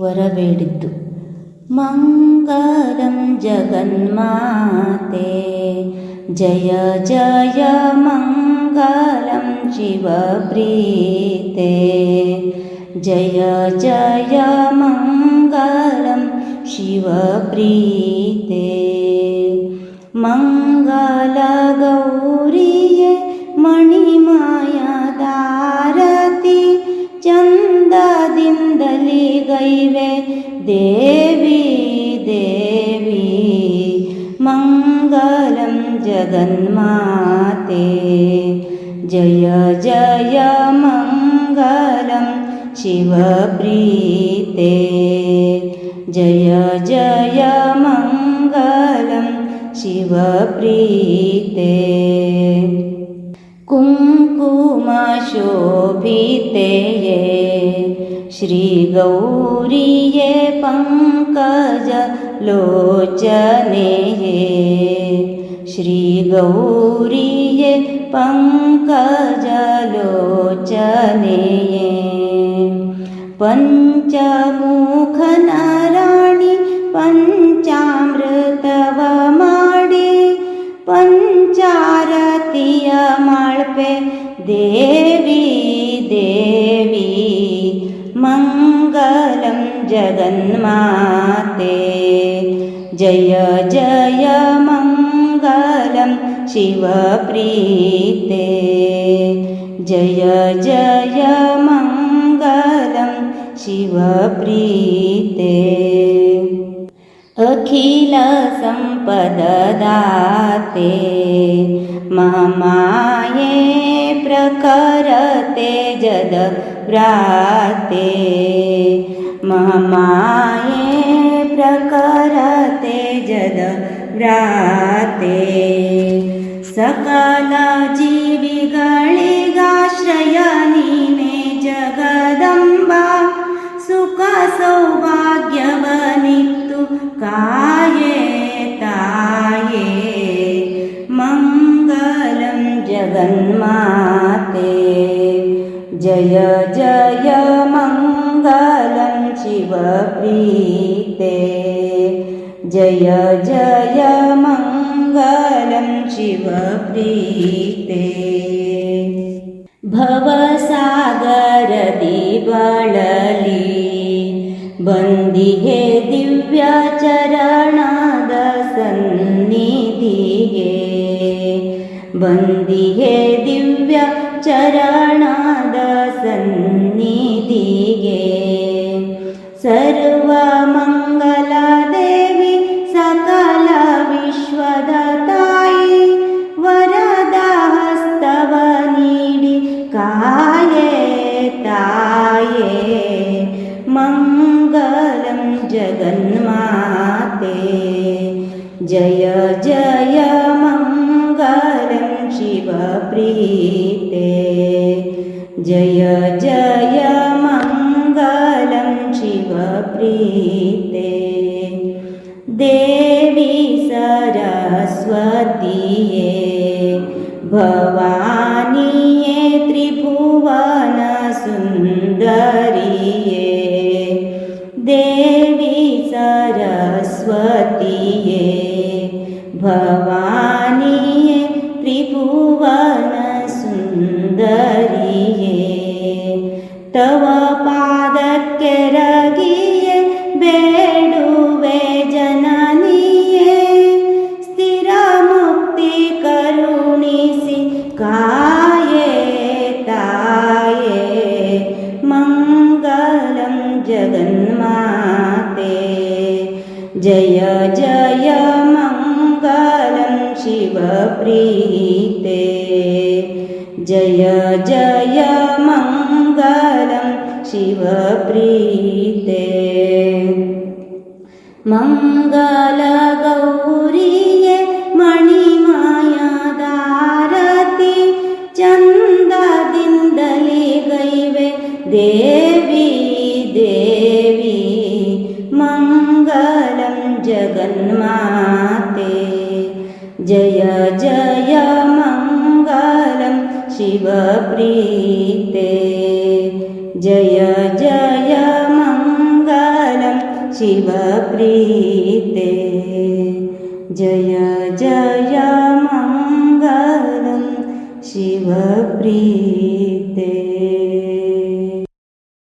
वरबेडितु मङ्गलं जगन्माते जय जय मङ्गलं शिवप्रीते जय जय मङ्गलं शिवप्रीते मङ्गलग देवी देवी मङ्गलं जगन्माते। जय जय मङ्गलं शिवप्रीते। जय जय मङ्गलं शिवप्रीते। कुङ्कुमशोभिते ये श्रीगौरिये पङ्कजलोचनेये। श्रीगौरिये पङ्कजलोचनेये। पञ्चमुखनराणि जगन्माते। जय जय मङ्गलं शिवप्रीते। जय जय मङ्गलं शिवप्रीते। अखिलसम्पददाते ममाये प्रकरते ्राते ममाये प्रकरते जदव्राते सकलजीविगणिगाश्रयनि मे जगदम्बा। सुखसौभाग्यवनि तु काये ताये। मङ्गलं जगन् जय मङ्गलं शिवप्रीते। जय जय मङ्गलं शिवप्रीते। भवसागरदिवळलि बन्दिहे दिव्याचरणा दसन्निधि बन्दिहे दिव्यचरण जय जय मङ्गलं शिवप्रीते देवी सरस्वतीये भवानीये ये देवी सरस्वतीये भवानी जन्माते। जय जय मङ्गलं शिवप्रीते जय जय मङ्गलं शिवप्रीते मङ्गलगौ जगन्माते। जय जय मङ्गलं शिवप्रीते। जय जय मङ्गलं शिवप्रीते। जय जय मङ्गलं शिवप्रीते।